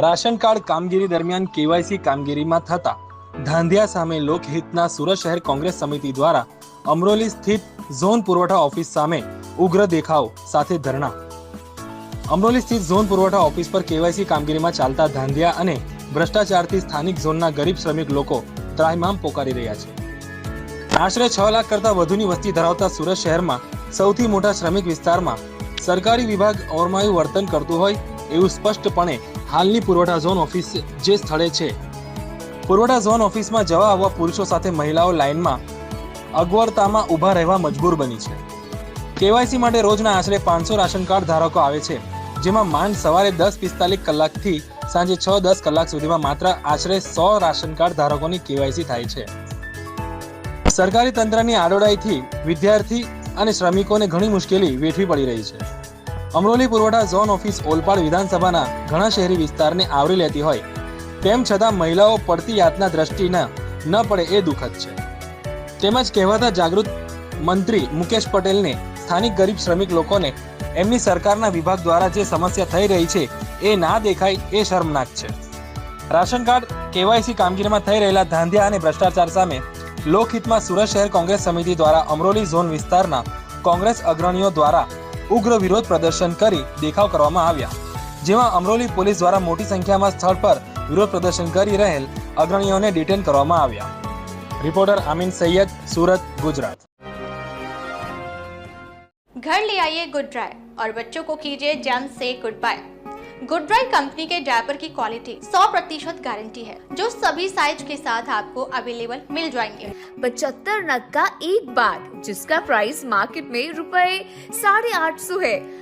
Ration card કામગીરી દરમિયાન KYC કામગીરીમાં થતા ધાંધિયા સામે લોકહિતના સુરત શહેર કોંગ્રેસ સમિતિ દ્વારા અમરોલી સ્થિત ઝોન પુરવઠા ઓફિસ સામે ઉગ્ર દેખાવ સાથે ધરણા. અમરોલી સ્થિત ઝોન પુરવઠા ઓફિસ પર કેવાયસી કામગીરીમાં ચાલતા ધાંધિયા અને ભ્રષ્ટાચારથી સ્થાનિક ઝોનના ગરીબ શ્રમિક લોકો ત્રાહિમામ પોકારી રહ્યા છે. આશરે છ લાખ કરતાં વધુની વસ્તી ધરાવતા સુરત શહેરમાં સૌથી મોટા શ્રમિક વિસ્તારમાં સરકારી વિભાગ ઓરમાયું વર્તન કરતું હોય એવું સ્પષ્ટપણે હાલની પુરવઠા ઝોન ઓફિસ જે સ્થળે છે. પુરવઠા ઝોન ઓફિસમાં જવા આવવા પુરુષો સાથે મહિલાઓ લાઇનમાં અગવડતામાં ઊભા રહેવા મજબૂર બની છે. કેવાયસી માટે રોજના આશરે પાંચસો રાશન કાર્ડ ધારકો આવે છે, જેમાં માંડ સવારે દસ પિસ્તાલીસ કલાકથી સાંજે છ દસ કલાક સુધીમાં માત્ર આશરે સો રાશન કાર્ડ ધારકોની કેવાયસી થાય છે. સરકારી તંત્રની આડોડાઈથી વિદ્યાર્થી અને શ્રમિકોને ઘણી મુશ્કેલી વેઠવી પડી રહી છે. અમરોલી પુરવઠા ઝોન ઓફિસ ઓલપાડ વિધાનસભાના ઘણા શહેરી વિસ્તારને આવરી લેતી હોય. તેમ છતાં મહિલાઓ પડતી યાતના દ્રષ્ટિના ન પડે એ દુઃખદ છે. તેમજ કહેવાતા જાગૃત મંત્રી મુકેશ પટેલને સ્થાનિક ગરીબ શ્રમિક લોકોને એમની સરકારના વિભાગ દ્વારા જે સમસ્યા થઈ રહી છે, એ ના દેખાય એ શર્મનાક છે. રાશન કાર્ડ, કેવાયસી કામગીરીમાં થઈ રહેલા ધાંધ્યા અને ભ્રષ્ટાચાર સામે લોકહિતમાં સુરત શહેર કોંગ્રેસ સમિતિ દ્વારા અમરોલી ઝોન વિસ્તારના કોંગ્રેસ અગ્રણીઓ દ્વારા ઉગ્ર વિરોધ પ્રદર્શન કરી દેખાવ કરવામાં આવ્યા જેમાં અમરોલી પોલીસ દ્વારા મોટી સંખ્યામાં સ્થળ પર વિરોધ પ્રદર્શન કરી રહેલ અગ્રણીઓને ડિટેન કરવામાં આવ્યા રિપોર્ટર આમીન સૈયદ સુરત ગુજરાત घर ले आइए गुड ड्राई और बच्चों को कीजिए जैम से good bye good dry company के डायपर की क्वालिटी 100 प्रतिशत गारंटी है, जो सभी साइज़ के साथ आपको अवेलेबल मिल जाएँगे। पचहत्तर नग का एक बैग, जिसका प्राइस मार्केट में रुपए साढ़े आठ सौ है।